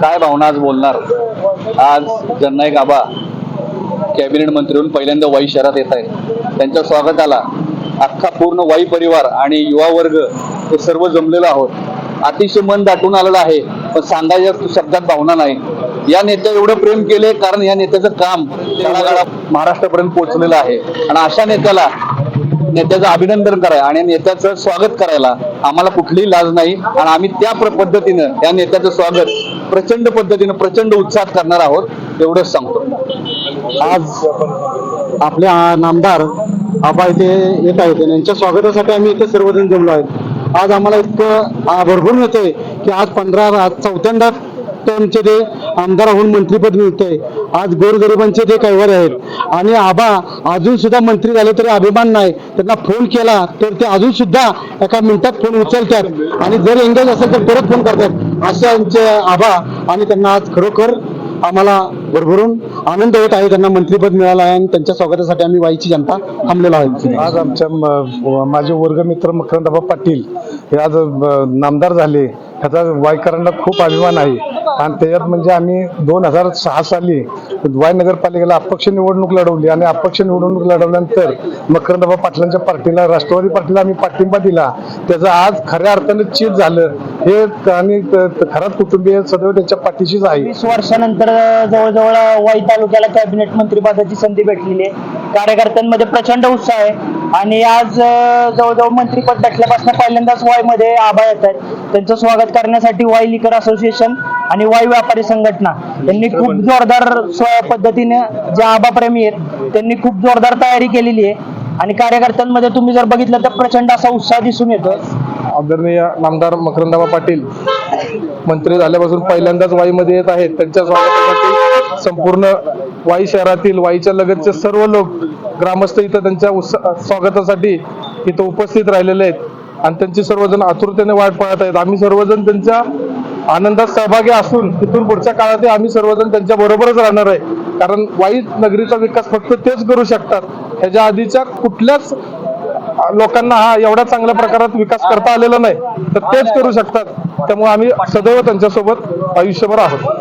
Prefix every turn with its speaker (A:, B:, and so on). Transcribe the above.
A: काय भावना आज बोलणार? आज जननायक आबा कॅबिनेट मंत्री होऊन पहिल्यांदा वाई शहरात येत आहेत. त्यांच्या स्वागताला अख्खा पूर्ण वाई परिवार आणि युवा वर्ग हे सर्व जमलेलो आहोत. अतिशय मन दाटून आलेलं आहे पण सांगायच्या शब्दात भावना नाही. या नेत्या एवढं प्रेम केले कारण या नेत्याचं काम महाराष्ट्रापर्यंत पोहोचलेलं आहे. आणि अशा नेत्याला नेत्याचं अभिनंदन करायला आणि नेत्याचं स्वागत करायला आम्हाला कुठलीही लाज नाही. आणि आम्ही त्या पद्धतीनं या नेत्याचं स्वागत प्रचंड पद्धतीनं प्रचंड उत्साहात करणार आहोत एवढंच सांगतो.
B: आज आपले नामदार आबा इथे येत आहेत त्यांच्या यांच्या स्वागतासाठी आम्ही इथे सर्वजण जमलो आहेत. आज आम्हाला इतकं आ, भरभरून येतंय की आज पंधरा आज चौथ्यांदा त्यांचे ते आमदार होऊन मंत्रीपद मिळतंय. आज गोरगरिबांचे ते कैवारी आहेत आणि आबा अजून सुद्धा मंत्री झाले तरी अभिमान नाही. त्यांना फोन केला तर ते अजून सुद्धा एका मिनिटात फोन उचलतात. आणि जर एंगेज असेल तर परत फोन करतात. असे आमचे आभार आणि त्यांना आज खरोखर आम्हाला भरभरून आनंद होत आहे. त्यांना मंत्रीपद मिळालं आहे आणि त्यांच्या स्वागतासाठी आम्ही वाईची जनता थांबलेला आहे
C: आज आमच्या म- माझे वर्गमित्र मकरंदबा पाटील हे आज नामदार झाले. ह्याचा वायकरांना खूप अभिमान आहे. आणि त्याच्यात म्हणजे आम्ही दोन हजार सहा साली वाय नगरपालिकेला अपक्ष निवडणूक लढवली आणि अपक्ष निवडणूक लढवल्यानंतर मकरंदबा पाटलांच्या पार्टीला राष्ट्रवादी पार्टीला आम्ही पाठिंबा दिला. त्याचं आज खऱ्या अर्थाने चीज झालं. हे आणि खरात कुटुंबीय सदैव त्यांच्या पाठीशीच आहे.
D: वीस वर्षानंतर जवळजवळ वाई तालुक्याला कॅबिनेट मंत्रीपदाची संधी भेटलेली आहे. कार्यकर्त्यांमध्ये प्रचंड उत्साह आहे. आणि आज जवळजवळ मंत्रीपद भेटल्यापासून पहिल्यांदाच वाईमध्ये आभाळ येत आहेत. त्यांचं स्वागत करण्यासाठी वाई लिकर असोसिएशन आणि वाई व्यापारी संघटना. यांनी खूप जोरदार पद्धतीने जे आबा प्रेमी आहेत त्यांनी खूप जोरदार तयारी केलेली आहे. आणि कार्यकर्त्यांमध्ये तुम्ही जर बघितलं तर प्रचंड असा उत्साह दिसून येतो
C: आदरणीय नामदार मकरंदाबा पाटील मंत्री झाल्यापासून पहिल्यांदाच वाईमध्ये येत आहेत. त्यांच्या स्वागतासाठी संपूर्ण वाई शहरातील वाईच्या लगतचे सर्व लोक ग्रामस्थ इथं त्यांच्या स्वागतासाठी इथं उपस्थित राहिलेले आहेत. आणि त्यांची सर्वजण आतुरतेने वाट पाहत आहेत. आम्ही सर्वजण त्यांच्या आनंदात सहभागी असून तिथून पुढच्या काळातही आम्ही सर्वजण त्यांच्या बरोबरच राहणार आहे. कारण वाई नगरीचा विकास फक्त तेच करू शकतात. ह्याच्या आधीच्या कुठल्याच लोकांना हा एवढ्या चांगल्या प्रकारात विकास करता आलेला नाही. तर तेच करू शकतात. त्यामुळे आम्ही सदैव त्यांच्यासोबत आयुष्यभर आहोत.